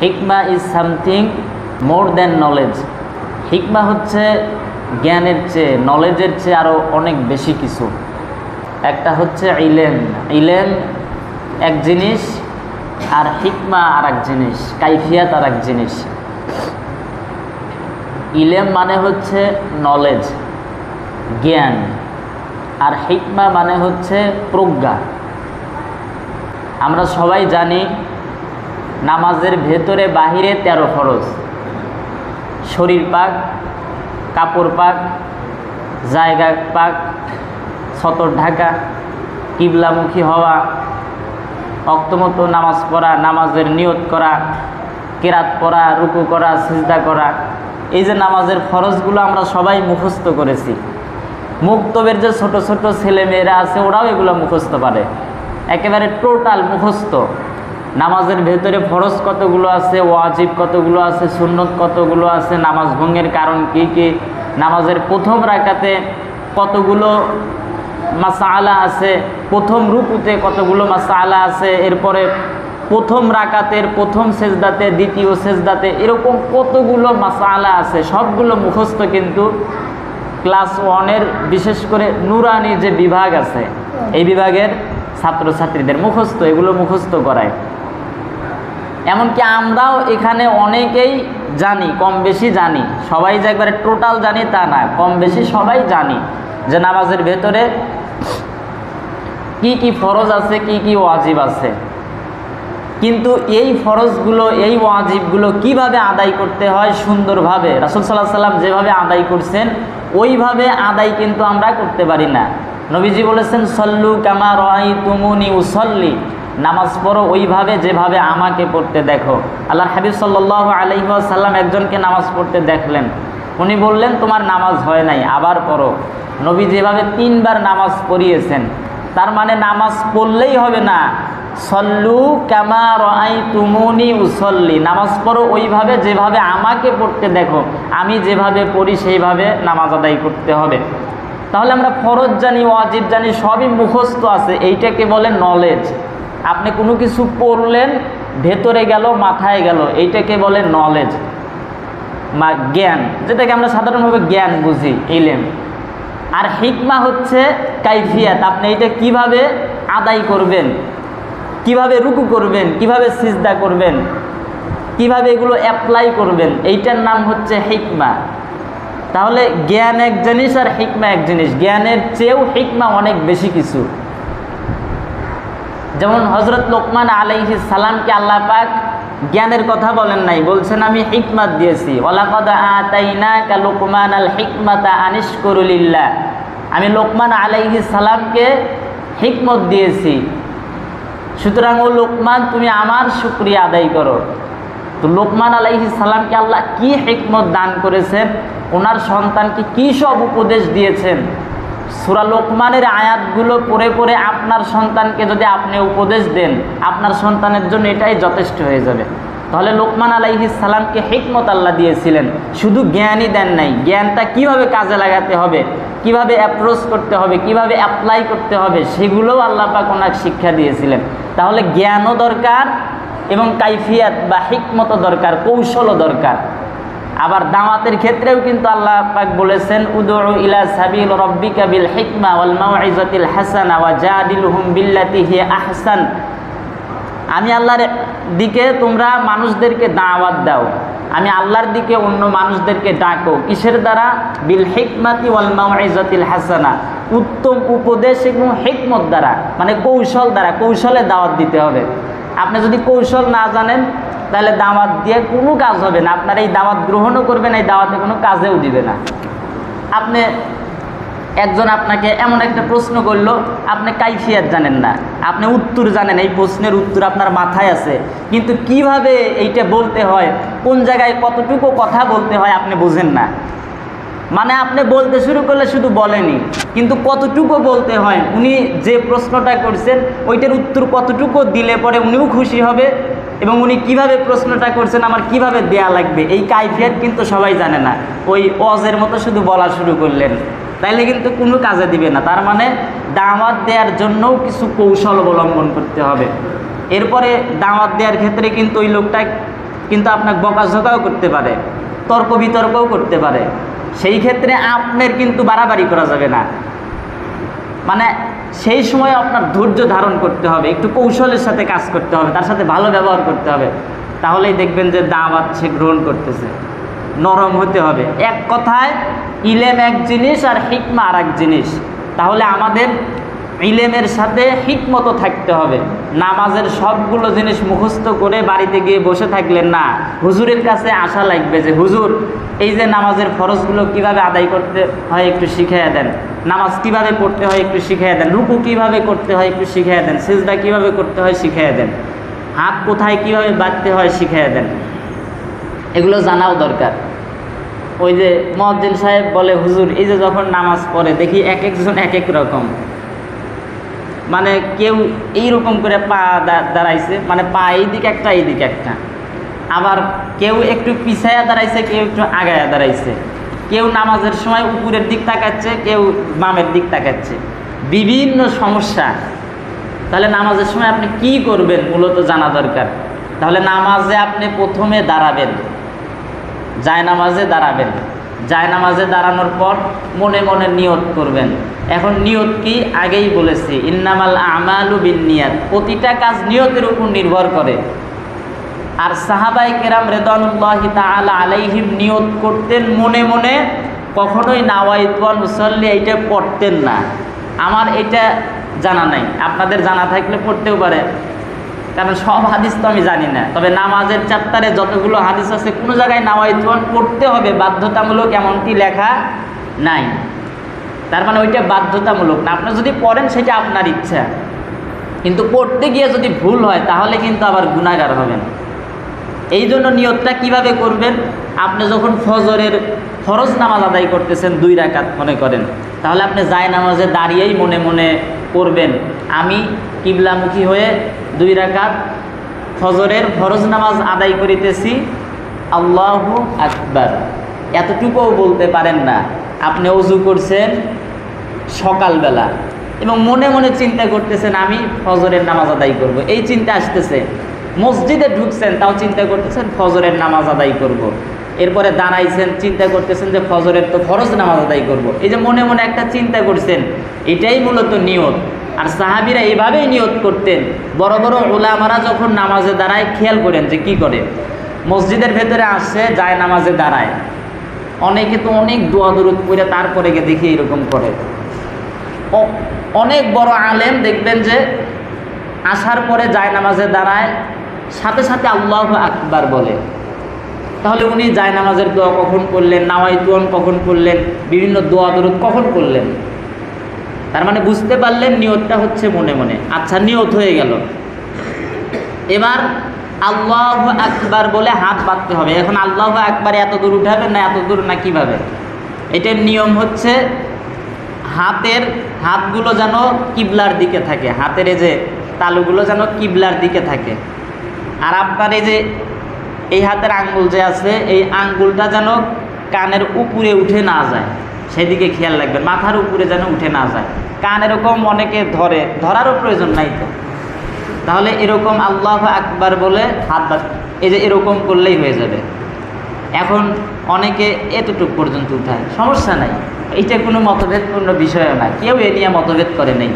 হিকমা is something more than knowledge হিকমা হচ্ছে জ্ঞানের চেয়ে নলেজের চেয়ে আরও অনেক বেশি কিছু। একটা হচ্ছে ইলেম। ইলেম এক জিনিস আর হিকমা আর এক জিনিস, কাইফিয়াত আর এক জিনিস। ইলেম মানে হচ্ছে নলেজ জ্ঞান। আর হিকমা মানে হচ্ছে প্রজ্ঞা। আমরা সবাই জানি নামাজের ভেতরে, বাহিরে তেরো ফরজ। শরীর পাক, কাপড় পাক, জায়গা পাক, সতর ঢাকা, কিবলামুখী হওয়া, অক্তমতো নামাজ পড়া, নামাজের নিয়ত করা, কেরাত পড়া, রুকু করা, সিজদা করা। এই যে নামাজের ফরজগুলো আমরা সবাই মুখস্থ করেছি। মুক্তবের যে ছোট ছোট ছেলেমেয়েরা আছে, ওরাও এগুলো মুখস্থ পারে একেবারে টোটাল মুখস্থ। নামাজের ভেতরে ফরজ কতগুলো আছে, ওয়াজিব কতগুলো আছে, সুন্নত কতগুলো আছে, নামাজ ভঙ্গের কারণ কি কি? নামাজের প্রথম রাকাতে কতগুলো মাসালা আছে, প্রথম রুকুতে কতগুলো মাসালা আছে, এরপরে প্রথম রাকাতের প্রথম সেজদাতে, দ্বিতীয় সেজদাতে এরকম কতগুলো মাসালা আছে, সবগুলো মুখস্থ কিন্তু ক্লাস ওয়ানের বিশেষ করে নুরানি যে বিভাগ আছে, এই বিভাগের ছাত্রছাত্রীদের মুখস্থ, এগুলো মুখস্থ করায়। এমনকি আমরাও এখানে অনেকেই জানি, কম বেশি জানি। সবাই যে একবারে টোটাল জানি তা না, কম বেশি সবাই জানি যে নামাজের ভেতরে কি কি ফরজ আছে, কি কি ওয়াজিব আছে। কিন্তু এই ফরজগুলো, এই ওয়াজিবগুলো কীভাবে আদায় করতে হয় সুন্দরভাবে, রাসুল সাল্লাহ সাল্লাম যেভাবে আদায় করছেন, ওইভাবে আদায় কিন্তু আমরা করতে পারি না। নবীজি বলেছেন, সল্লু কামা রাই তুমুনি উসল্লি। নামাজ পড়ো, ওইভাবে যেভাবে আমাকে পড়তে দেখো। আল্লাহ হাবিব সাল্লাহ আলহিহাসাল্লাম একজনকে নামাজ পড়তে দেখলেন। উনি বললেন, তোমার নামাজ হয় নাই, আবার পড়ো। নবী যেভাবে তিনবার নামাজ পড়িয়েছেন, তার মানে নামাজ পড়লেই হবে না। সল্লু ক্যামা রাই তুমুনি উসল্লি। নামাজ পড়ো, ওইভাবে যেভাবে আমাকে পড়তে দেখো, আমি যেভাবে পড়ি, সেইভাবে নামাজ আদায় করতে হবে। তাহলে আমরা ফরজ জানি, ওয়াজিব জানি, সবই মুখস্থ আছে, এইটাকে বলে নলেজ আপনি কোনো কিছু পড়লেন, ভেতরে গেল, মাথায় গেল, এইটাকে বলে নলেজ বা জ্ঞান, যেটাকে আমরা সাধারণভাবে জ্ঞান বুঝি, ইলেম। আর হিকমা হচ্ছে কাইফিয়াত, আপনি এটা কীভাবে আদায় করবেন, কীভাবে রুকু করবেন, কীভাবে সিজদা করবেন, কীভাবে এগুলো অ্যাপ্লাই করবেন, এইটার নাম হচ্ছে হিকমা তাহলে জ্ঞান এক জিনিস আর হিকমা এক জিনিস। জ্ঞানের চেয়েও হিকমা অনেক বেশি কিছু। যেমন হজরত লোকমান আলাইহি সালামকে আল্লাহ পাক জ্ঞানের কথা বলেন নাই, বলছেন, আমি হিকমাত দিয়েছি। ওলাকদ লোকমান আল আমি লোকমান আলাইহি সালামকে হিকমত দিয়েছি। সুতরাং, ও লোকমান, তুমি আমার শুক্রিয়া আদায় করো। তো লোকমান আলাইহি সালামকে আল্লাহ কি হিকমত দান করেছেন? ওনার সন্তানকে কী সব উপদেশ দিয়েছেন? সুরা লোকমানের আয়াতগুলো পড়ে পড়ে আপনার সন্তানকে যদি আপনি উপদেশ দেন, আপনার সন্তানের জন্য এটাই যথেষ্ট হয়ে যাবে। তাহলে লোকমান আলাইহি সালামকে হিকমত আল্লাহ দিয়েছিলেন। শুধু জ্ঞানই দেন নাই। জ্ঞানটা কীভাবে কাজে লাগাতে হবে? কীভাবে অ্যাপ্রোচ করতে হবে? কীভাবে অ্যাপ্লাই করতে হবে? সেগুলোও আল্লাহ পাক ওনাকে শিক্ষা দিয়েছিলেন। তাহলে জ্ঞানও দরকার এবং কাইফিয়াত বা হিকমতও দরকার, কৌশলও দরকার। আবার দাওয়াতের ক্ষেত্রেও কিন্তু আল্লাহ পাক বলেছেন, উদউ ইলা সাবিল রব্বিকা বিল হিকমা ওয়াল মাউইজাতিল হাসানা ওয়া জাদিলহুম বিল্লাতি হিয়া আহসান। আমি আল্লাহর দিকে তোমরা মানুষদেরকে দাওয়াত দাও। আমি আল্লাহর দিকে অন্য মানুষদেরকে ডাকো। কিসের দ্বারা? বিল হিকমাতি ওয়াল মাউইজাতিল হাসানা। উত্তম উপদেশ এবং হিকমত দ্বারা মানে কৌশল দ্বারা, কৌশলে দাওয়াত দিতে হবে। আপনি যদি কৌশল না জানেন তাহলে দাওয়াত দিয়ে কোনো কাজ হবে না। আপনার এই দাওয়াত গ্রহণও করবেন, এই দাওয়াতে কোনো কাজেও দিবে না। আপনি, একজন আপনাকে এমন একটা প্রশ্ন করল, আপনি কাইফিয়াত জানেন না। আপনি উত্তর জানেন, এই প্রশ্নের উত্তর আপনার মাথায় আছে। কিন্তু কীভাবে এইটা বলতে হয়, কোন জায়গায় কতটুকু কথা বলতে হয় আপনি বোঝেন না। মানে আপনি বলতে শুরু করলে শুধু বলেনি কিন্তু কতটুকু বলতে হয়, উনি যে প্রশ্নটা করছেন, ওইটার উত্তর কতটুকু দিলে পরে উনিও খুশি হবে এবং উনি কীভাবে প্রশ্নটা করছেন, আমার কীভাবে দেয়া লাগবে, এই কাইফিয়াত কিন্তু সবাই জানে না। ওই অজের মতো শুধু বলা শুরু করলেন। তাইলে কিন্তু কোনো কাজে দিবে না। তার মানে দাওয়াত দেওয়ার জন্যও কিছু কৌশল অবলম্বন করতে হবে। এরপরে দাওয়াত দেওয়ার ক্ষেত্রে কিন্তু ওই লোকটা কিন্তু আপনাকে বকাঝকাও করতে পারে, তর্ক বিতর্কও করতে পারে। সেই ক্ষেত্রে আপনার কিন্তু বাড়াবাড়ি করা যাবে না। মানে সেই সময় আপনার ধৈর্য ধারণ করতে হবে, একটু কৌশলের সাথে কাজ করতে হবে, তার সাথে ভালো ব্যবহার করতে হবে, তাহলেই দেখবেন যে দাওয়াত সে গ্রহণ করতেছে। নরম হতে হবে। এক কথায় ইলেম এক জিনিস আর হিকমা আর এক জিনিস। তাহলে আমাদের ইলেমের সাথে হিকমতো থাকতে হবে। নামাজের সবগুলো জিনিস মুখস্থ করে বাড়িতে গিয়ে বসে থাকলেন না। হুজুরের কাছে আশা লাগবে যে, হুজুর, এই যে নামাজের ফরজগুলো কীভাবে আদায় করতে হয় একটু শিখিয়ে দেন। নামাজ কীভাবে পড়তে হয় একটু শিখিয়ে দেন। রুকু কীভাবে করতে হয় একটু শিখিয়ে দেন। সিজদা কীভাবে করতে হয় শিখিয়ে দেন। হাত কোথায় কীভাবে বাঁধতে হয় শিখিয়ে দেন। এগুলো জানাও দরকার। ওই যে মহাজ্জিন সাহেব বলে, হুজুর, এই যে যখন নামাজ পড়ে, দেখি এক একজন এক এক রকম। মানে কেউ এইরকম করে পা দাঁড়াইছে মানে পা এই দিকে একটা এই দিকে একটা। আবার কেউ একটু পিছায়া দাঁড়াইছে, কেউ একটু আগায়া দাঁড়াইছে। কেউ নামাজের সময় উপরের দিক তাকাচ্ছে, কেউ বামের দিক তাকাচ্ছে। বিভিন্ন সমস্যা। তাহলে নামাজের সময় আপনি কি করবেন মূলত জানা দরকার। তাহলে নামাজে আপনি প্রথমে দাঁড়াবেন। যায় নামাজে দাঁড়াবেন। নামাজে দাঁড়ানোর পর মনে মনে নিয়ত করবেন। এখন নিয়ত কি? আগেই বলেছি, ইন্নামাল আমালু বিন নিয়াত প্রতিটা কাজ নিয়তের উপর নির্ভর করে। আর সাহাবাই কেরাম রেদানুল্লাহ তাআলা আলাইহিম নিয়ত করতেন মনে মনে, কখনোই নাওয়াইতুয়ান মুসল্লি এইটা পড়তেন না। আমার এটা জানা নাই। আপনাদের জানা থাকলে পড়তেও পারে। কারণ সব হাদিস তো আমি জানি না। তবে নামাজের চ্যাপ্টারে যতগুলো হাদিস আছে, কোনো জায়গায় নাওয়াইতুয়ান পড়তে হবে, বাধ্যতামূলক এমনটি লেখা নাই। তার মানে ওইটা বাধ্যতামূলক না। আপনি যদি পড়েন, সেটা আপনার ইচ্ছা। কিন্তু পড়তে গিয়ে যদি ভুল হয়, তাহলে কিন্তু আবার গুণাগার হবেন। এই জন্য নিয়তটা কীভাবে করবেন? আপনি যখন ফজরের ফরজ নামাজ আদায় করতেছেন দুই রাকাত, মনে করেন, তাহলে আপনি যায় নামাজে দাঁড়িয়েই মনে মনে করবেন আমি কিবলামুখী হয়ে দুই রাকাত ফজরের ফরজ নামাজ আদায় করিতেছি। আল্লাহু আকবার। এতটুকুও বলতে পারেন না। আপনি অজু করছেন সকালবেলা এবং মনে মনে চিন্তা করতেছেন, আমি ফজরের নামাজ আদায় করব। এই চিন্তা আসতেছে। মসজিদে ঢুকছেন, তাও চিন্তা করতেছেন, ফজরের নামাজ আদায় করব। এরপরে দাঁড়াইছেন, চিন্তা করতেছেন যে ফজরের তো ফরজ নামাজ আদায় করব। এই যে মনে মনে একটা চিন্তা করছেন, এটাই মূলত নিয়ত। আর সাহাবিরা এভাবেই নিয়ত করতেন। বড় বড় ওলামারা যখন নামাজে দাঁড়ায়, খেয়াল করেন যে কি করে। মসজিদের ভেতরে আসছে যায় নামাজে দাঁড়ায়। অনেকে তো অনেক দোয়া দরুদ করে তারপরে গিয়ে দেখি এরকম করে। অনেক বড় আলেম দেখবেন যে আসার পরে যায় নামাজে দাঁড়ায়, সাথে সাথে আল্লাহ আকবার বলে। তাহলে উনি যায় নামাজের দোয়া কখন করলেন নাওয়াইতুয়ান কখন করলেন, বিভিন্ন দোয়া দরুদ কখন করলেন? তার মানে বুঝতে পারলেন নিয়তটা হচ্ছে মনে মনে। আচ্ছা নিয়ত হয়ে গেল। এবার আল্লাহ আকবার বলে হাত বাঁধতে হবে। এখন আল্লাহ আকবার এত দূর উঠাবেন না, এত দূর না কীভাবে? এটার নিয়ম হচ্ছে হাতের হাতগুলো যেন কিবলার দিকে থাকে। হাতের এই যে তালুগুলো যেন কিবলার দিকে থাকে। আর আপনার এই যে এই হাতের আঙ্গুল যে আছে, এই আঙ্গুলটা যেন কানের উপরে উঠে না যায়। সেদিকে খেয়াল রাখবেন, মাথার উপরে যেন উঠে না যায়। কান এরকম অনেকে ধরে, ধরারও প্রয়োজন নাই তো। তাহলে এরকম আল্লাহ আকবার বলে হাত এই যে এরকম করলেই হয়ে যাবে। এখন অনেকে এতটুক পর্যন্ত উঠায়। সমস্যা নাই। এইটা কোনো মতভেদপূর্ণ বিষয়ও না। কেউ এ নিয়ে মতভেদ করে নেই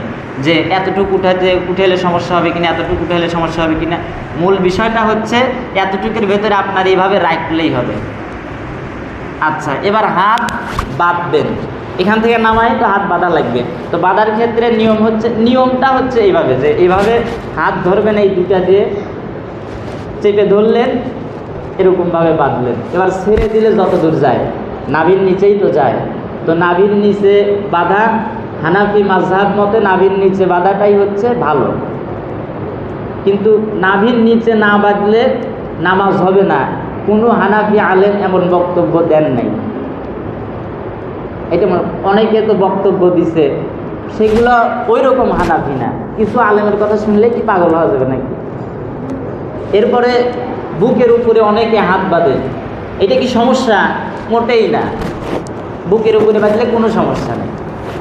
যে এতটুকু উঠাতে উঠেলে সমস্যা হবে কিনা, এতটুকু উঠালে সমস্যা হবে কিনা। মূল বিষয়টা হচ্ছে এতটুকুর ভেতরে আপনার এইভাবে রাখলেই হবে। আচ্ছা এবার হাত বাঁধবেন। এখান থেকে নামাই তো হাত বাঁধা লাগবে। তো বাঁধার ক্ষেত্রে নিয়ম হচ্ছে, নিয়মটা হচ্ছে এইভাবে যে এইভাবে হাত ধরবেন এই দুটা দিয়ে। চেপে ধরলেন এরকমভাবে বাঁধলেন। এবার ছেড়ে দিলে যত দূর যায়, নাভির নিচেই তো যায়। তো নাভির নিচে বাঁধা, হানাফি মাঝহাব মতে নাভির নিচে বাঁধাটাই হচ্ছে ভালো। কিন্তু নাভির নিচে না বাঁধলে নামাজ হবে না। কোনো হানাফি আলেম এমন বক্তব্য দেন নাই। এটা অনেকে তো বক্তব্য দিছে, সেগুলো ওই রকম হানাফি না। কিছু আলেমের কথা শুনলে কি পাগল হওয়া যাবে নাকি? এরপরে বুকের উপরে অনেকে হাত বাঁধে। এটা কি সমস্যা? মোটেই না। বুকের উপরে বাঁধলে কোনো সমস্যা নেই।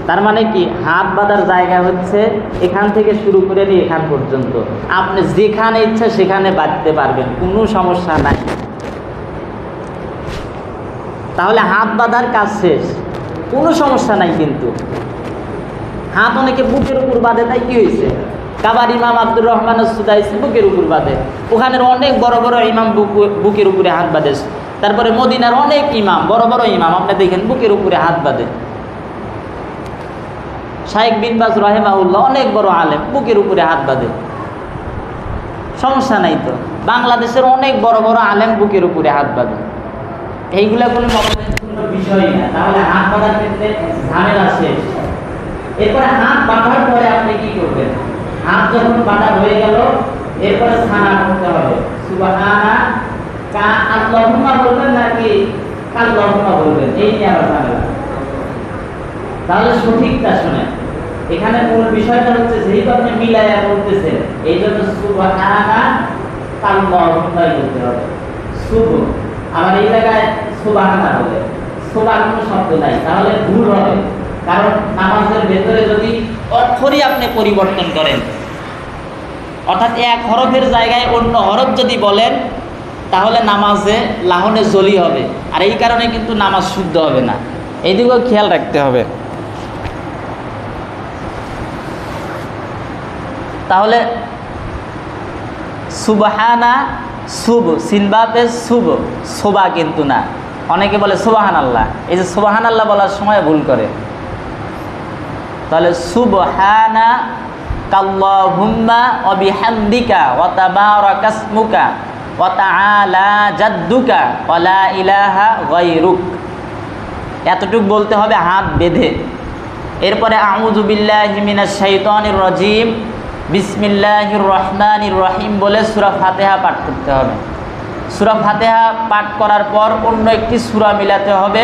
তার মানে কি? হাত বাঁধার জায়গা হচ্ছে এখান থেকে শুরু করে নিয়ে এখান পর্যন্ত। আপনি যেখানে ইচ্ছা সেখানে বাঁধতে পারবেন, কোনো সমস্যা নাই। তাহলে হাত বাঁধার কাজ শেষ। কোনো সমস্যা নাই কিন্তু। হাত অনেকে বুকের উপর বাঁধে, তাই কি হয়েছে? কাবার ইমাম আব্দুর রহমান বুকের উপর বাঁধে। ওখানের অনেক বড় বড় ইমাম বুকু- বুকের উপরে হাত বাঁধে। তারপরে মদিনার অনেক ইমাম, বড় বড় ইমাম, আপনি দেখেন বুকের উপরে হাত বাঁধে। শাহেক বিন বাজ রহেমাউল্লাহ অনেক বড় আলেম, বুকের উপরে হাত বাঁধে। সমস্যা নাই তো। বাংলাদেশের অনেক বড় বড় আলেম বুকের উপরে হাত বাঁধে। এইগুলা কোনো বিষয়ই না। তাহলে হাত বাঁধার ক্ষেত্রে ঝামেলা শেষ। এরপরে হাত বাঁধার পরে আপনি কি করবেন? হাত যখন বাঁধা হয়ে গেল, এরপরে স্নানা করতে হবে। সুবহানা কা আল্লাহুম্মা বলবেন নাকি কাল্লাহুম্মা বলবেন? এই নিয়ে আবার তাহলে সঠিকটা শোনেন। এখানে মূল বিষয়টা হচ্ছে, যেহেতু আপনি মিলাইয়া বলতেছেন এই জন্য সুবহানা কাল্লাহুম্মাই বলতে হবে। শুভ। আবার এই জায়গায় সুবহানা বলে। সুবাহ শব্দ নাই। তাহলে ভুল হবে। কারণ নামাজের ভেতরে যদি অক্ষরই আপনি পরিবর্তন করেন, অর্থাৎ এক হরফের জায়গায় অন্য হরফ যদি বলেন, তাহলে নামাজে লাহনে জলি হবে। আর এই কারণে কিন্তু নামাজ শুদ্ধ হবে না। এইদিকেও খেয়াল রাখতে হবে। তাহলে সুবহানা শুভ সিনবাপে শুভ, শোভা কিন্তু না। অনেকে বলে সুবাহান আল্লাহ এই যে সুবাহান আল্লাহ বলার সময় ভুল করে। তাহলে সুবহানা কাল্লাহুম্মা অবিহামদিকা ওয়াতাবারাকাসমুকা ওয়াতাআলা জাদ্দুকা ওয়ালা ইলাহা গায়রুক। এতটুক বলতে হবে হাত বেঁধে। এরপরে আউযু বিল্লাহি মিনাশ শাইতানির রাজিম। বিসমিল্লাহির রহমানির রহিম বলে সূরা ফাতিহা পাঠ করতে হবে। সূরা ফাতিহা পাঠ করার পর অন্য একটি সূরা মিলাতে হবে।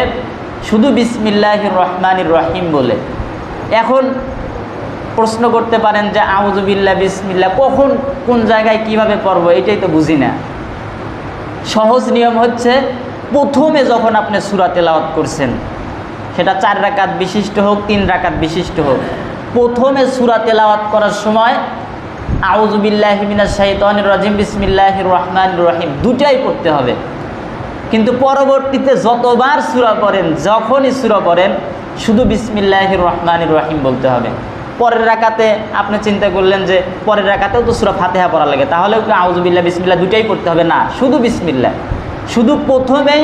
শুধু বিসমিল্লাহির রহমানির রহিম বলে। এখন প্রশ্ন করতে পারেন যে আউজুবিল্লা বিসমিল্লা কখন, কোন জায়গায় কীভাবে পড়ব, এটাই তো বুঝি না। সহজ নিয়ম হচ্ছে প্রথমে যখন আপনি সূরা তেলাওয়াত করছেন, সেটা চার রাকাত বিশিষ্ট হোক, তিন রাকাত বিশিষ্ট হোক, প্রথমে সূরা তেলাওয়াত করার সময় আউজুবিল্লাহিমিনা শাহিতানির রাজিম, বিসমিল্লাহির রহমান রহিম, দুটাই পড়তে হবে। কিন্তু পরবর্তীতে যতবার সুরা করেন যখনই সুরা পড়েন শুধু বিসমিল্লাহির রহমানির রহিম বলতে হবে। পরের রাকাতে আপনি চিন্তা করলেন যে পরের রাকাতেও তো সূরা ফাতেহা পড়া লাগে, তাহলেও কি আউজবিল্লা বিসমিল্লা দুটাই পড়তে হবে? না, শুধু বিসমিল্লাহ। শুধু প্রথমেই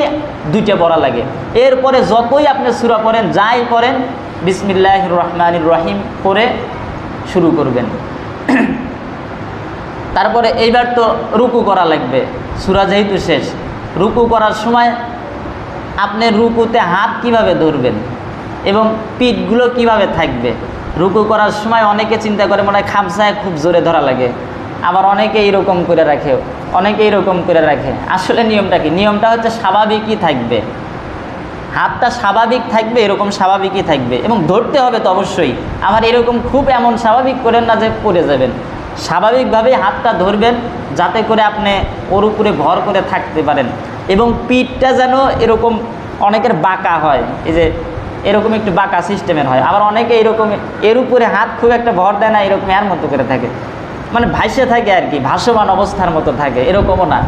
দুইটা পড়া লাগে। এরপরে যতই আপনি সুরা পড়েন, যাই পড়েন, বিসমিল্লাহির রহমানির রহিম পড়ে শুরু করবেন। তারপরে এইবার তো রুকু করা লাগবে। সুরা যেহেতু শেষ, রুকু করার সময় আপনি রুকুতে হাত কীভাবে ধরবেন? এবং পিঠগুলো কীভাবে থাকবে? রুকু করার সময় অনেকে চিন্তা করে মনে হয় খামসায় খুব জোরে ধরা লাগে। আবার অনেকে এইরকম করে রাখে, অনেকে এইরকম করে রাখে। আসলে নিয়মটা কি? নিয়মটা হচ্ছে স্বাভাবিকই থাকবে। হাতটা স্বাভাবিক থাকবে, এরকম স্বাভাবিকই থাকবে। এবং ধরতে হবে তো অবশ্যই আমার এরকম খুব এমন স্বাভাবিক করেন না যে পড়ে যাবেন। স্বাভাবিকভাবেই হাতটা ধরবেন, যাতে করে আপনি ওর উপরে ভর করে থাকতে পারেন। এবং পিঠটা যেন এরকম অনেকের বাঁকা হয়, এই যে এরকম একটু বাঁকা সিস্টেমের হয়। আবার অনেকে এরকম এর উপরে হাত খুব একটা ভর দেয় না, এরকম এর মতো করে থাকে। মানে ভাসে থাকে আর কি, ভাসমান অবস্থার মতো থাকে, এরকমও না।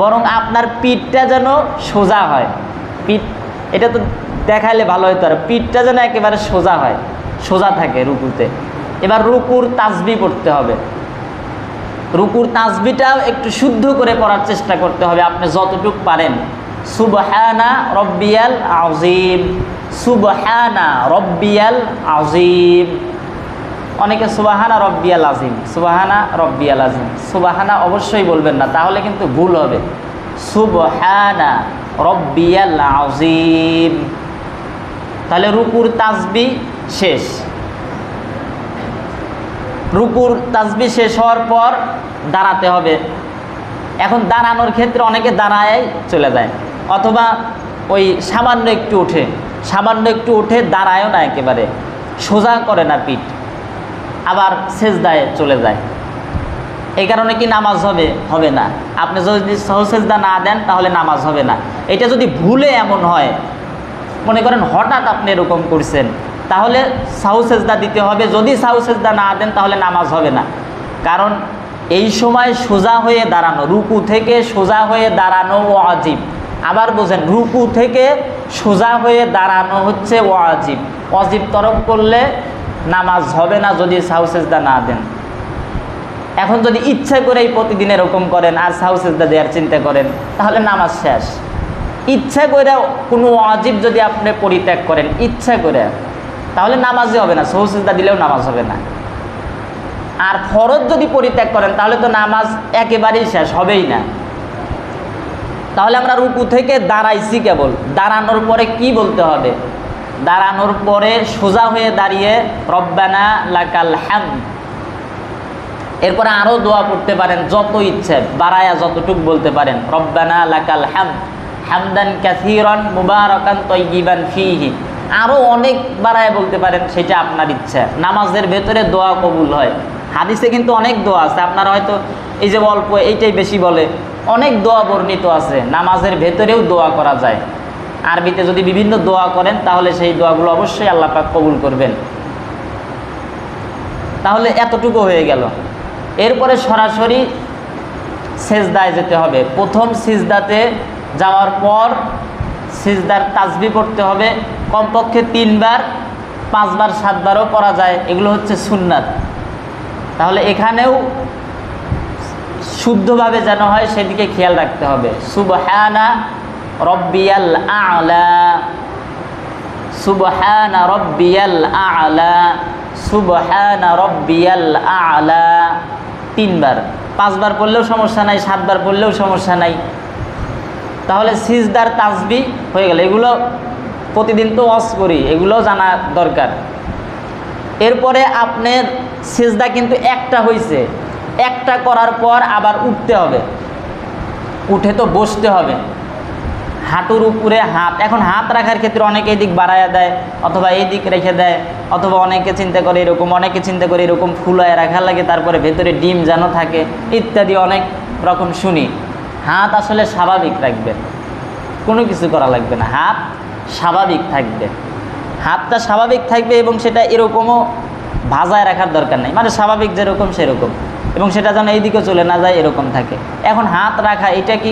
বরং আপনার পিঠটা যেন সোজা হয়। পিঠ, এটা তো দেখাইলে ভালো হতো আর, পিঠটা যেন একেবারে সোজা হয়, সোজা থাকে রুকুতে। এবার রুকুর তাসবি পড়তে হবে। রুকুর তাজবিটাও একটু শুদ্ধ করে পড়ার চেষ্টা করতে হবে, আপনি যতটুক পারেন। সুবহানা রব্বিয়াল আজিম সুবহানা রব্বিয়াল আজিম অনেকে সুবাহানা রব্বিয়াল আজিম সুবাহানা রব্বিয়াল আজিম সুবাহানা অবশ্যই বলবেন না, তাহলে কিন্তু ভুল হবে। সুবহানা রব্বিয়াল আজিম তাহলে রুকুর তাসবি শেষ। রুকুর তাসবি শেষ হওয়ার পর দাঁড়াতে হবে। এখন দাঁড়ানোর ক্ষেত্রে অনেকে দাঁড়ায় চলে যায়। অথবা ওই সামান্য একটু উঠে, সামান্য একটু উঠে দাঁড়ায়ও না একেবারে, সোজা করে না পিঠ, আবার সেজদায় চলে যায়। এই কারণে কি নামাজ হবে? হবে না। আপনি যদি সহসেজদা না দেন, তাহলে নামাজ হবে না। এটা যদি ভুলে এমন হয়, মনে করেন হঠাৎ আপনি এরকম করছেন, তাহলে সাহু সেজদা দিতে হবে। যদি সাহু সেজদা না দেন, তাহলে নামাজ হবে না। কারণ এই সময় সোজা হয়ে দাঁড়ানো, রুকু থেকে সোজা হয়ে দাঁড়ানো ও অজীব আবার বোঝেন, রুকু থেকে সোজা হয়ে দাঁড়ানো হচ্ছে ও অজীব তরফ করলে নামাজ হবে না যদি সাহু সেজদা না দেন। এখন যদি ইচ্ছা করেই প্রতিদিন এরকম করেন, আর সাহু সেজদা দেওয়ার চিন্তা করেন, তাহলে নামাজ শেষ। ইচ্ছা করে কোনো অজীব যদি আপনি পরিত্যাগ করেন, ইচ্ছা করে, তাহলে নামাজই হবে না, সহু সেজদা দিলেও নামাজ হবে না। আর ফরজ যদি পরিত্যাগ করেন, তাহলে তো নামাজ একেবারেই শেষ, হবেই না। তাহলে আমরা রুকু থেকে দাঁড়াইছি কেবল। দাঁড়ানোর পরে কি বলতে হবে? দাঁড়ানোর পরে সোজা হয়ে দাঁড়িয়ে রব্বানা লাকাল হ্যাম এরপরে আরও দোয়া পড়তে পারেন, যত ইচ্ছে, বাড়ায়া যতটুক বলতে পারেন। রব্বানা লাকাল হ্যাম হামদান ক্যাথিরন মুবারকান তৈগিবান ফিহি। আরও অনেক বাড়ায় বলতে পারেন, সেটা আপনার ইচ্ছা। নামাজের ভেতরে দোয়া কবুল হয়। হাদিসে কিন্তু অনেক দোয়া আছে। আপনারা হয়তো এই যে অল্প, এইটাই বেশি বলে। অনেক দোয়া বর্ণিত আছে, নামাজের ভেতরেও দোয়া করা যায়। আরবিতে যদি বিভিন্ন দোয়া করেন, তাহলে সেই দোয়াগুলো অবশ্যই আল্লাহ পাক কবুল করবেন। তাহলে এতটুকু হয়ে গেল। এরপরে সরাসরি সেজদায় যেতে হবে। প্রথম সিজদাতে যাওয়ার পর সিজদার তাজবি পড়তে হবে। কমপক্ষে তিনবার, পাঁচবার, সাতবারও পড়া যায়। এগুলো হচ্ছে সুন্নাত। তাহলে এখানেও শুদ্ধভাবে যেন হয়, সেদিকে খেয়াল রাখতে হবে। সুবহানা রব্বিয়াল আলা। সুবহানা রব্বিয়াল আলা। সুবহানা রব্বিয়াল আলা। তিনবার। পাঁচবার পড়লেও সমস্যা নাই, সাতবার পড়লেও সমস্যা নাই। তাহলে সিজদার তাজবি হয়ে গেল। এগুলো প্রতিদিন তো ওয়াশ করি এগুলো জানা দরকার। এরপরে আপনার সিজদা কিন্তু একটা হয়েছে একটা করার পর আবার উঠতে হবে। উঠে তো বসতে হবে। হাঁটুর উপরে হাত। এখন হাত রাখার ক্ষেত্রে অনেকে এদিক বাড়ায়া দেয়, অথবা এই দিক রেখে দেয়, অথবা অনেকে চিন্তা করে এরকম, অনেকে চিন্তা করে এরকম ফুলায় রাখা লাগে, তারপরে ভেতরে ডিম যেন থাকে, ইত্যাদি অনেক রকম শুনি। হাত আসলে স্বাভাবিক রাখবে। কোনো কিছু করা লাগবে না। হাত স্বাভাবিক থাকবে। হাতটা স্বাভাবিক থাকবে এবং সেটা এরকমও ভাজায় রাখার দরকার নেই। মানে স্বাভাবিক যেরকম সেরকম। এবং সেটা যেন এইদিকে চলে না যায়, এরকম থাকে। এখন হাত রাখা, এটা কি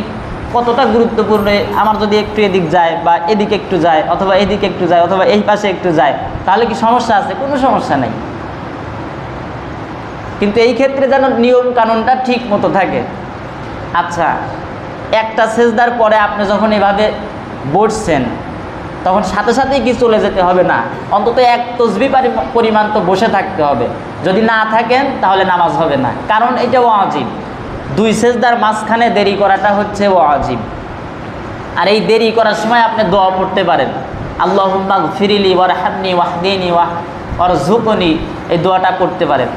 কতটা গুরুত্বপূর্ণ? আমার যদি একটু এদিক যায় বা এদিকে একটু যায়, অথবা এদিকে একটু যায়, অথবা এই পাশে একটু যায়, তাহলে কি সমস্যা আছে? কোনো সমস্যা নেই। কিন্তু এই ক্ষেত্রে যেন নিয়ম কানুনটা ঠিক মতো থাকে। আচ্ছা একটা সেজদার পরে আপনি যখন এভাবে বসছেন তখন সাথে সাথেই কি চলে যেতে হবে না? অন্তত এক তসবি পরিমাণ তো বসে থাকতে হবে। যদি না থাকেন, তাহলে নামাজ হবে না। কারণ এটা ওয়াজিব। দুই সেজদার মাঝখানে দেরি করাটা হচ্ছে ওয়াজিব। আর এই দেরি করার সময় আপনি দোয়া পড়তে পারেন। আল্লাহ ফিরিলি ওয়ার হাবনি ওয়াহদিনী ওয়াহ ওর ঝুকনি এই দোয়াটা করতে পারেন।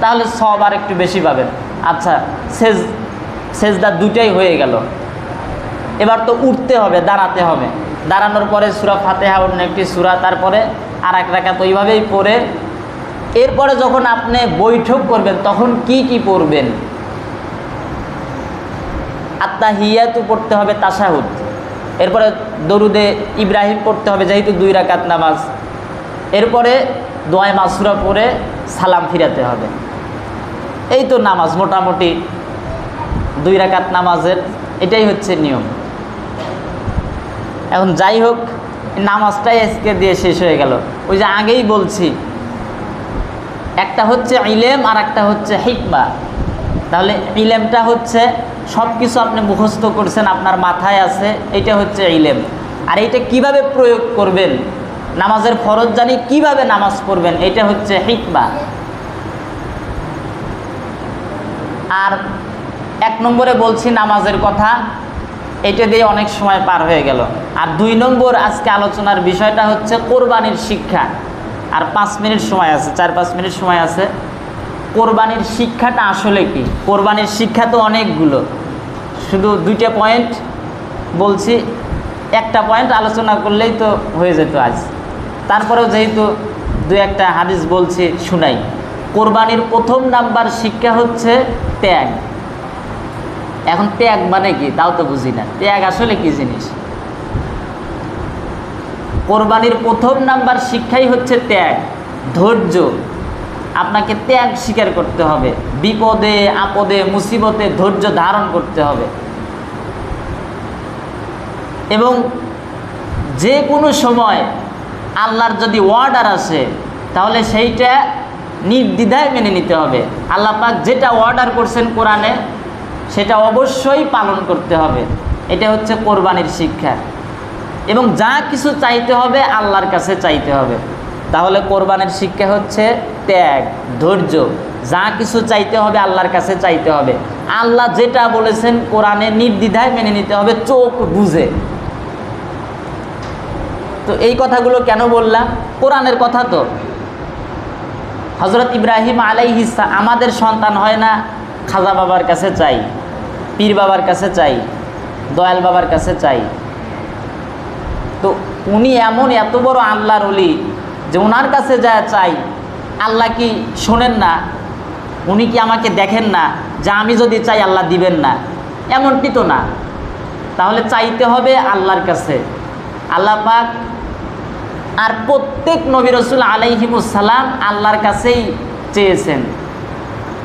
তাহলে সব আর একটু বেশি পাবেন। আচ্ছা সেজ সেজদা দুটাই হয়ে গেল। এবার তো উঠতে হবে, দাঁড়াতে হবে। দাঁড়ানোর পরে সুরা ফাতেহা অন্য একটি সুরা, তারপরে আর এক রাখাত ওইভাবেই পড়ে। এরপরে যখন আপনি বৈঠক করবেন, তখন কি কি পড়বেন? আত্মা হিয়াতু পড়তে হবে তাসাহুদ এরপরে দরুদে ইব্রাহিম পড়তে হবে, যেহেতু দুই রাকাত নামাজ। এরপরে দোয়ায় মাসুরা পড়ে সালাম ফিরাতে হবে। এই তো নামাজ, মোটামুটি দুই রাকাত নামাজের, এটাই হচ্ছে নিয়ম। এখন যাই হোক, নামাজটাই আজকে দিয়ে শেষ হয়ে গেল। ওই যে আগেই বলছি, একটা হচ্ছে ইলেম আর একটা হচ্ছে হিকমা। তাহলে ইলেমটা হচ্ছে সব কিছু আপনি মুখস্থ করছেন, আপনার মাথায় আছে এটা হচ্ছে ইলেম। আর এইটা কীভাবে প্রয়োগ করবেন? নামাজের ফরজ জানি কীভাবে নামাজ পড়বেন? এটা হচ্ছে হিকমা। আর এক নম্বরে বলছি, নামাজের কথা এটা দিয়ে অনেক সময় পার হয়ে গেল। আর দুই নম্বর আজকে আলোচনার বিষয়টা হচ্ছে কোরবানির শিক্ষা। আর পাঁচ মিনিট সময় আছে, চার পাঁচ মিনিট সময় আছে। কোরবানির শিক্ষাটা আসলে কি? কোরবানির শিক্ষা তো অনেকগুলো। শুধু দুইটা পয়েন্ট বলছি, একটা পয়েন্ট আলোচনা করলেই তো হয়ে যেত আজ। তারপরেও যেহেতু দু একটা হাদিস বলছি, শুনাই। কোরবানির প্রথম নাম্বার শিক্ষা হচ্ছে ত্যাগ। এখন ত্যাগ মানে কি? তাও তো বুঝি না। ত্যাগ আসলে কি জিনিস? কোরবানির প্রথম নাম্বার শিক্ষাই হচ্ছে ত্যাগ, ধৈর্য। আপনাকে ত্যাগ স্বীকার করতে হবে। বিপদে, আপদে, মুসিবতে ধৈর্য ধারণ করতে হবে। এবং যে কোনো সময় আল্লাহর যদি অর্ডার আসে, তাহলে সেইটা নির্দ্বিধায় মেনে নিতে হবে। আল্লাহ পাক যেটা অর্ডার করছেন কোরআনে সেটা অবশ্যই পালন করতে হবে। এটা হচ্ছে কোরবানির শিক্ষা। এবং যা কিছু চাইতে হবে আল্লাহর কাছে চাইতে হবে। তাহলে কোরবানের শিক্ষা হচ্ছে ত্যাগ, ধৈর্য। যা কিছু চাইতে হবে আল্লাহর কাছে চাইতে হবে। আল্লাহ যেটা বলেছেন কোরআনে নির্দ্বিধায় মেনে নিতে হবে, চোখ বুঝে। তো এই কথাগুলো কেন বললাম? কোরআনের কথা তো। হজরত ইব্রাহিম আলাই আলাইহিসা আমাদের সন্তান হয় না খাজা বাবার কাছে চাই পীর বাবার কাছে চাই, দয়াল বাবার কাছে চাই। তো উনি এমন এত বড় আল্লাহর অলি যে ওনার কাছে যা চাই, আল্লাহ কি শোনেন না? উনি কি আমাকে দেখেন না যে আমি যদি চাই আল্লাহ দিবেন না? এমনটি তো না। তাহলে চাইতে হবে আল্লাহর কাছে। আল্লাহ পাক আর প্রত্যেক নবী রসুল আলাইহিমুসালাম আল্লাহর কাছেই চেয়েছেন।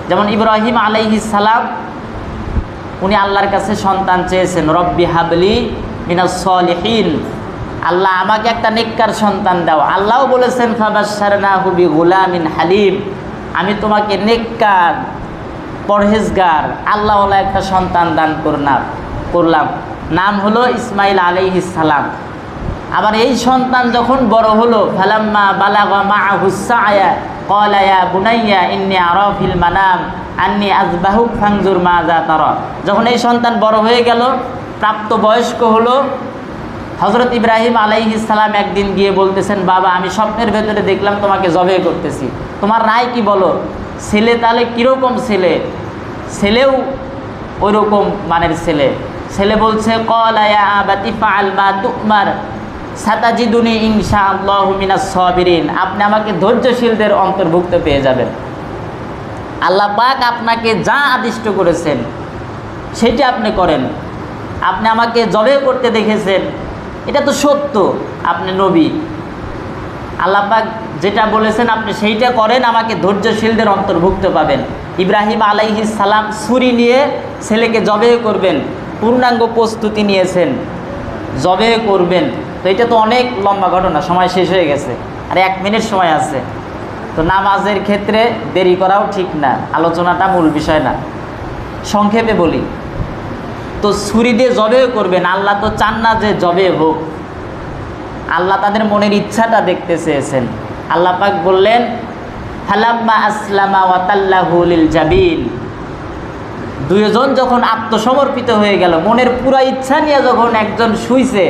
যেমন ইব্রাহিম আলাইহিস সালাম উনি আল্লাহর কাছে সন্তান চেয়েছেন, রব্বি হাবলি মিনাস সলিহীন। আল্লাহ আমাকে একটা নেককার সন্তান দাও। আল্লাহও বলেছেন ফাবাসারনা হুবি গুলামিন হালিম। আমি তোমাকে নেককার পরহেজগার, আল্লাহওয়ালা একটা সন্তান দান করলাম করলাম। নাম হলো ইসমাইল আলাইহিস সালাম। আবার এই সন্তান যখন বড় হলো, ফালাম্মা বালাগা মা হুসায়া কলায়া বুনাইয়া ইন্নি আরফিল মানাম আন্নি আজবাহুক ফাংজুর মা যা তার যখন এই সন্তান বড় হয়ে গেল, প্রাপ্ত বয়স্ক হলো হজরত ইব্রাহিম আলাইহিস সালাম একদিন গিয়ে বলতেছেন, বাবা, আমি স্বপ্নের ভেতরে দেখলাম তোমাকে জবে করতেছি। তোমার রায় কি বলো? ছেলে তাহলে কীরকম ছেলে? ছেলেও ওই রকম মানের ছেলে। ছেলে বলছে কলায়া আবাতি ফাল মা তুমার। সাতাজিদুনি ইনশা আল্লাহ মিনাস সবিরিন। আপনি আমাকে ধৈর্যশীলদের অন্তর্ভুক্ত পেয়ে যাবেন। আল্লাহ পাক আপনাকে যা আদিষ্ট করেছেন, সেটি আপনি করেন। আপনি আমাকে জবে করতে দেখেছেন, এটা তো সত্য, আপনি নবী। আল্লাহ পাক যেটা বলেছেন, আপনি সেইটা করেন, আমাকে ধৈর্যশীলদের অন্তর্ভুক্ত পাবেন। ইব্রাহিম আলাইহিস সালাম ছুরি নিয়ে ছেলেকে জবে করবেন, পূর্ণাঙ্গ প্রস্তুতি নিয়েছেন, জবে করবেন। এটা তো অনেক লম্বা ঘটনা, সময় শেষ হয়ে গেছে, আর এক মিনিট সময় আছে। তো নামাজের ক্ষেত্রে দেরি করাও ঠিক না, আলোচনাটা মূল বিষয় না। সংক্ষেপে বলি, তো ছুরি দিয়ে জবে করবেন, আল্লাহ তো চান না যে জবে হোক। আল্লাহ তাদের মনের ইচ্ছাটা দেখতে চেয়েছেন। আল্লাহ পাক বললেন, ফালাম্মা আসলামা ওয়াতাল্লাহুলিল জাবিল দুইজন যখন আত্মসমর্পিত হয়ে গেল, মনের পুরা ইচ্ছা নিয়ে যখন একজন শুইছে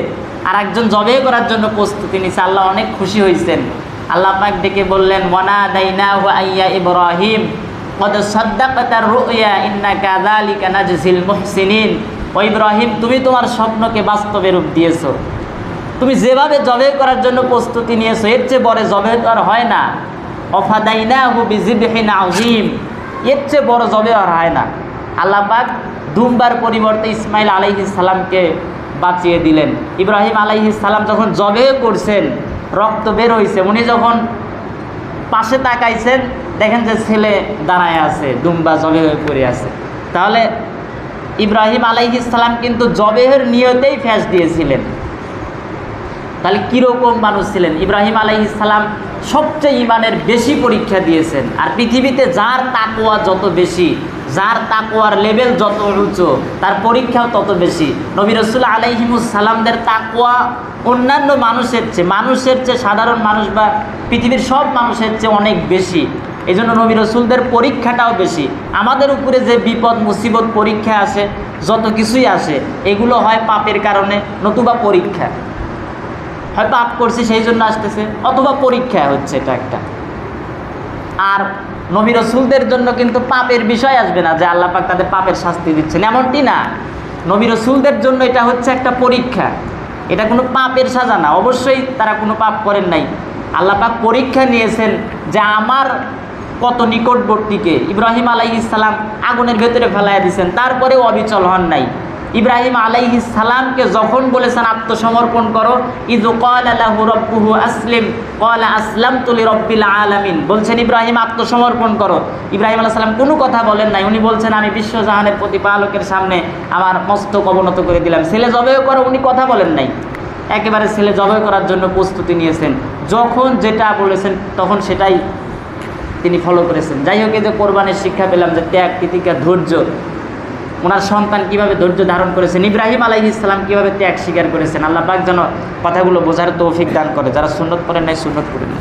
আর একজন জবে করার জন্য প্রস্তুতি নিছে। আল্লাহ অনেক খুশি হয়েছেন আল্লাহ পাক ডেকে বললেন মনা দাইনা আইয়া ইব্রাহিম, কদ সদ্দাকাতার রুইয়া ইন্না কাযালিকা নাজজিল মুহসিনিন। ও ইব্রাহিম, তুমি তোমার স্বপ্নকে বাস্তবে রূপ দিয়েছ। তুমি যেভাবে জবে করার জন্য প্রস্তুতি নিয়েছো, এর চেয়ে বড় জবে তো আর হয় না। অফাদাইনা হু বিজিবহিন আজিম এর চেয়ে বড় জবে আর হয় না। আল্লাহ পাক দুমবার পরিবর্তে ইসমাইল আলাইহিস সালামকে বাঁচিয়ে দিলেন। ইব্রাহিম সালাম যখন জবে করছেন রক্ত বের হয়েছে উনি যখন পাশে তাকাইছেন, দেখেন যে ছেলে দাঁড়ায় আছে, দুম্বা জবে হয়ে পড়ে আছে। তাহলে ইব্রাহিম সালাম কিন্তু জবেহের নিয়তেই ফ্যাস দিয়েছিলেন। তাহলে কীরকম মানুষ ছিলেন? ইব্রাহিম সালাম সবচেয়ে ইমানের বেশি পরীক্ষা দিয়েছেন। আর পৃথিবীতে যার তাকোয়া যত বেশি যার তাকোয়ার লেভেল যত উঁচু, তার পরীক্ষাও তত বেশি। নবী রসুল সালামদের তাকোয়া অন্যান্য মানুষের চেয়ে মানুষের চেয়ে সাধারণ মানুষ বা পৃথিবীর সব মানুষের চেয়ে অনেক বেশি। এই জন্য নবী রসুলদের পরীক্ষাটাও বেশি। আমাদের উপরে যে বিপদ, মুসিবত, পরীক্ষা আসে, যত কিছুই আসে, এগুলো হয় পাপের কারণে, নতুবা পরীক্ষা। হয়তো পাপ করছি, সেই জন্য আসতেছে, অথবা পরীক্ষা হচ্ছে এটা একটা। আর নবী রসুলদের জন্য কিন্তু পাপের বিষয় আসবে না যে আল্লাহ পাক তাদের পাপের শাস্তি দিচ্ছেন। এমনটি না। নবী রসুলদের জন্য এটা হচ্ছে একটা পরীক্ষা। এটা কোনো পাপের সাজা না। অবশ্যই তারা কোনো পাপ করেন নাই। আল্লাহ পাক পরীক্ষা নিয়েছেন যে আমার কত নিকটবর্তীকে। ইব্রাহিম আলাই ইসলাম আগুনের ভেতরে ফেলাইয়া দিয়েছেন তারপরেও অবিচল হন নাই। ইব্রাহিম আলাইহিস সালামকে যখন বলেছেন আত্মসমর্পণ করো ইদু কালাহু রব্বুহু আসলিম, ক্বালা আসলামতু লিরাব্বিল আলামিন। বলছেন, ইব্রাহিম, আত্মসমর্পণ করো। ইব্রাহিম আলাইহিস সালাম কোনো কথা বলেন নাই। উনি বলছেন, আমি বিশ্বজাহানের প্রতিপালকের সামনে আমার মস্তক অবনত করে দিলাম। ছেলে জবেও করো উনি কথা বলেন নাই। একেবারে ছেলে জবাই করার জন্য প্রস্তুতি নিয়েছেন। যখন যেটা বলেছেন, তখন সেটাই তিনি ফলো করেছেন। যাই হোক, এই যে কোরবানের শিক্ষা পেলাম যে ত্যাগ, তিতিকা, ধৈর্য ওনার সন্তান কীভাবে ধৈর্য ধারণ করেছেন, ইব্রাহিম আলাই ইসলাম কীভাবে ত্যাগ স্বীকার করেছেন, আল্লাহ পাক যেন কথাগুলো বোঝার তৌফিক দান করে, যারা সুন্নত করেন নাই সুন্নত করেন